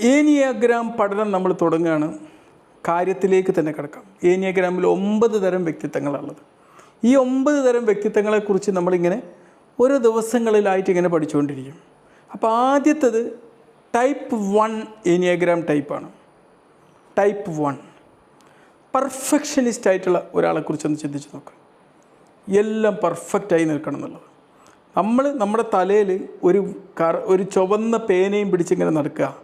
ഏനിയാഗ്രാം പഠനം നമ്മൾ തുടങ്ങുകയാണ്. കാര്യത്തിലേക്ക് തന്നെ കിടക്കാം. ഏനിയാഗ്രാമിൽ ഒമ്പത് തരം വ്യക്തിത്വങ്ങളുള്ളത് ഈ ഒമ്പത് തരം വ്യക്തിത്വങ്ങളെക്കുറിച്ച് നമ്മളിങ്ങനെ ഓരോ ദിവസങ്ങളിലായിട്ട് ഇങ്ങനെ പഠിച്ചുകൊണ്ടിരിക്കും. അപ്പോൾ ആദ്യത്തത് ടൈപ്പ് വൺ ഏനിയാഗ്രാം ടൈപ്പാണ്. Type one. പെർഫെക്ഷനിസ്റ്റ് ആയിട്ടുള്ള ഒരാളെക്കുറിച്ചൊന്ന് ചിന്തിച്ച് നോക്കുക എല്ലാം പെർഫെക്റ്റായി നിൽക്കണം എന്നുള്ളത്. നമ്മൾ നമ്മുടെ തലയിൽ ഒരു കറ ഒരു ചുവന്ന പേനയും പിടിച്ചിങ്ങനെ നടക്കുക.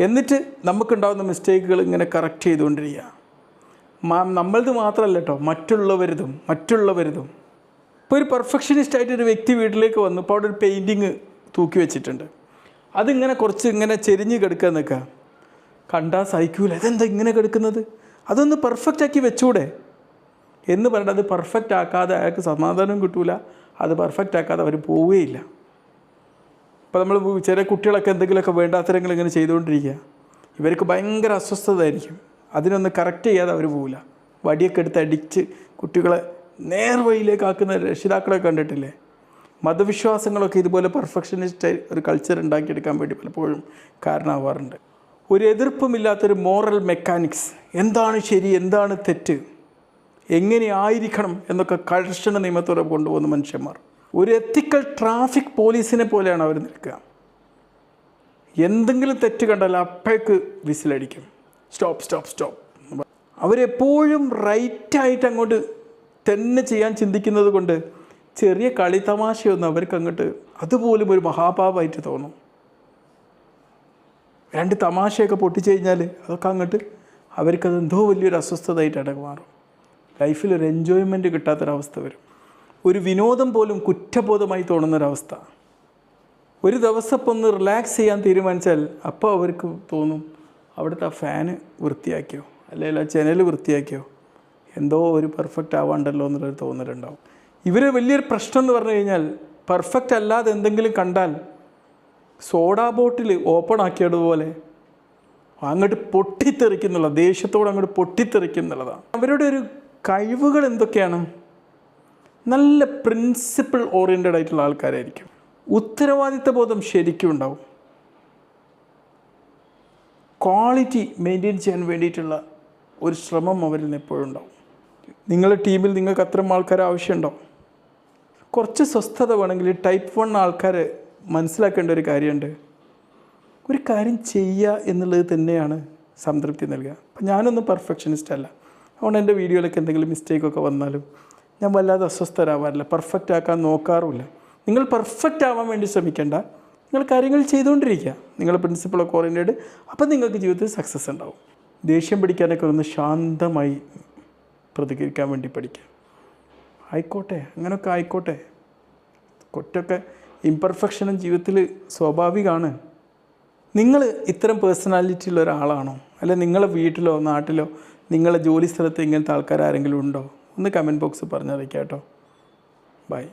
എന്നിട്ട് നമുക്കുണ്ടാകുന്ന മിസ്റ്റേക്കുകൾ ഇങ്ങനെ കറക്റ്റ് ചെയ്തുകൊണ്ടിരിക്കുക. മാം നമ്മളത് മാത്രമല്ല കേട്ടോ മറ്റുള്ളവരതും മറ്റുള്ളവരതും. ഇപ്പോൾ ഒരു പെർഫെക്ഷനിസ്റ്റ് ആയിട്ട് ഒരു വ്യക്തി വീട്ടിലേക്ക് വന്നു. ഇപ്പോൾ അവിടെ ഒരു പെയിന്റിങ് തൂക്കി വെച്ചിട്ടുണ്ട്. അതിങ്ങനെ കുറച്ച് ഇങ്ങനെ ചെരിഞ്ഞ് കിടക്കുക നിൽക്കുക. കണ്ടാൽ സഹിക്കൂല. അതെന്താ ഇങ്ങനെ കിടക്കുന്നത്? അതൊന്ന് പെർഫെക്റ്റ് ആക്കി വെച്ചൂടെ? എന്ന് പറഞ്ഞിട്ട് അത് പെർഫെക്റ്റ് ആക്കാതെ അയാൾക്ക് സമാധാനം കിട്ടൂല. അത് പെർഫെക്റ്റ് ആക്കാതെ അവർ പോവുകയില്ല. ഇപ്പോൾ നമ്മൾ ചെറിയ കുട്ടികളൊക്കെ എന്തെങ്കിലുമൊക്കെ വേണ്ടാത്തരങ്ങൾ ഇങ്ങനെ ചെയ്തുകൊണ്ടിരിക്കുക. ഇവർക്ക് ഭയങ്കര അസ്വസ്ഥതയായിരിക്കും അതിനൊന്ന് കറക്റ്റ് ചെയ്യാതെ അവർ പോവില്ല. വടിയൊക്കെ എടുത്ത് അടിച്ച് കുട്ടികളെ നേർവഴിയിലേക്ക് ആക്കുന്ന രക്ഷിതാക്കളെ കണ്ടിട്ടില്ലേ? മതവിശ്വാസങ്ങളൊക്കെ ഇതുപോലെ പെർഫെക്ഷനിസ്റ്റ് ഒരു കൾച്ചർ ഉണ്ടാക്കിയെടുക്കാൻ വേണ്ടി പലപ്പോഴും കാരണമാവാറുണ്ട്. ഒരു എതിർപ്പുമില്ലാത്തൊരു മോറൽ മെക്കാനിക്സ് എന്താണ് ശരി എന്താണ് തെറ്റ്? എങ്ങനെ ആയിരിക്കണം എന്നൊക്കെ കർശന നിയമത്തോടെ കൊണ്ടുപോകുന്ന മനുഷ്യന്മാർ. ഒരു എത്തിക്കൽ ട്രാഫിക് പോലീസിനെ പോലെയാണ് അവർ നിൽക്കുക. എന്തെങ്കിലും തെറ്റ് കണ്ടാൽ അപ്പേക്ക് വിസിലടിക്കും. സ്റ്റോപ്പ് സ്റ്റോപ്പ് സ്റ്റോപ്പ് അവരെപ്പോഴും റൈറ്റായിട്ട് അങ്ങോട്ട് തന്നെ ചെയ്യാൻ ചിന്തിക്കുന്നത് കൊണ്ട് ചെറിയ കളി തമാശയൊന്നും അവർക്ക് അങ്ങോട്ട് അതുപോലും ഒരു മഹാപാപമായിട്ട് തോന്നും. രണ്ട് തമാശയൊക്കെ പൊട്ടിച്ചു കഴിഞ്ഞാൽ അതൊക്കെ അങ്ങോട്ട് അവർക്കത് എന്തോ വലിയൊരു അസ്വസ്ഥതയായിട്ടാണ് മാറും ലൈഫിൽ ഒരു എൻജോയ്മെന്റ് കിട്ടാത്തൊരവസ്ഥ വരും. ഒരു വിനോദം പോലും കുറ്റബോധമായി തോന്നുന്നൊരവസ്ഥ. ഒരു ദിവസം ഒന്ന് റിലാക്സ് ചെയ്യാൻ തീരുമാനിച്ചാൽ അപ്പോൾ അവർക്ക് തോന്നും അവിടുത്തെ ആ ഫാന് വൃത്തിയാക്കിയോ? അല്ലെങ്കിൽ ആ ജനൽ വൃത്തിയാക്കിയോ? എന്തോ ഒരു പെർഫെക്റ്റ് ആവാണ്ടല്ലോ എന്നുള്ളൊരു തോന്നലുണ്ടാവും. ഇവർ വലിയൊരു പ്രശ്നം എന്ന് പറഞ്ഞു കഴിഞ്ഞാൽ പെർഫെക്റ്റ് അല്ലാതെ എന്തെങ്കിലും കണ്ടാൽ സോഡാ ബോട്ടിൽ ഓപ്പൺ ആക്കിയതുപോലെ അങ്ങോട്ട് പൊട്ടിത്തെറിക്കുന്നുള്ള ദേഷ്യത്തോട് അങ്ങോട്ട് പൊട്ടിത്തെറിക്കുന്നുള്ളതാണ്. അവരുടെ ഒരു കഴിവുകൾ എന്തൊക്കെയാണ്? നല്ല പ്രിൻസിപ്പിൾ ഓറിയന്റഡ് ആയിട്ടുള്ള ആൾക്കാരായിരിക്കും. ഉത്തരവാദിത്ത ബോധം ശരിക്കും ഉണ്ടാവും. ക്വാളിറ്റി മെയിന്റെയിൻ ചെയ്യാൻ വേണ്ടിയിട്ടുള്ള ഒരു ശ്രമം അവരിൽ നിന്ന് എപ്പോഴും ഉണ്ടാവും. നിങ്ങളുടെ ടീമിൽ നിങ്ങൾക്ക് അത്തരം ആൾക്കാർ ആവശ്യമുണ്ടോ കുറച്ച് സ്വസ്ഥത വേണമെങ്കിൽ ടൈപ്പ് വൺ ആൾക്കാർ മനസ്സിലാക്കേണ്ട ഒരു കാര്യമുണ്ട്. ഒരു കാര്യം ചെയ്യുക എന്നുള്ളത് തന്നെയാണ് സംതൃപ്തി നൽകുക. അപ്പം ഞാനൊന്നും പെർഫെക്ഷനിസ്റ്റ് അല്ല. അതുകൊണ്ട് എന്റെ വീഡിയോയിലൊക്കെ എന്തെങ്കിലും മിസ്റ്റേക്കൊക്കെ വന്നാലും ഞാൻ വല്ലാതെ അസ്വസ്ഥരാവാറില്ല. പെർഫെക്റ്റ് ആക്കാൻ നോക്കാറുമില്ല. നിങ്ങൾ പെർഫെക്റ്റ് ആവാൻ വേണ്ടി ശ്രമിക്കേണ്ട. നിങ്ങൾ കാര്യങ്ങൾ ചെയ്തുകൊണ്ടിരിക്കുക. നിങ്ങൾ പ്രിൻസിപ്പളൊക്കെ ഓറിയന്റഡ് അപ്പം നിങ്ങൾക്ക് ജീവിതത്തിൽ സക്സസ് ഉണ്ടാവും. ദേഷ്യം പിടിക്കാനൊക്കെ ഒന്ന് ശാന്തമായി പ്രതികരിക്കാൻ വേണ്ടി പഠിക്കുക. ആയിക്കോട്ടെ അങ്ങനെയൊക്കെ ആയിക്കോട്ടെ. കൊറ്റൊക്കെ ഇംപെർഫെക്ഷനും ജീവിതത്തിൽ സ്വാഭാവികമാണ്. നിങ്ങൾ ഇത്തരം പേഴ്സണാലിറ്റി ഉള്ള ഒരാളാണോ? അല്ലെ നിങ്ങളെ വീട്ടിലോ നാട്ടിലോ നിങ്ങളെ ജോലി സ്ഥലത്ത് ഇങ്ങനത്തെ ആൾക്കാർ ആരെങ്കിലും ഉണ്ടോ? ഒന്ന് കമന്റ് ബോക്സ് പറഞ്ഞറിയിക്കാം കേട്ടോ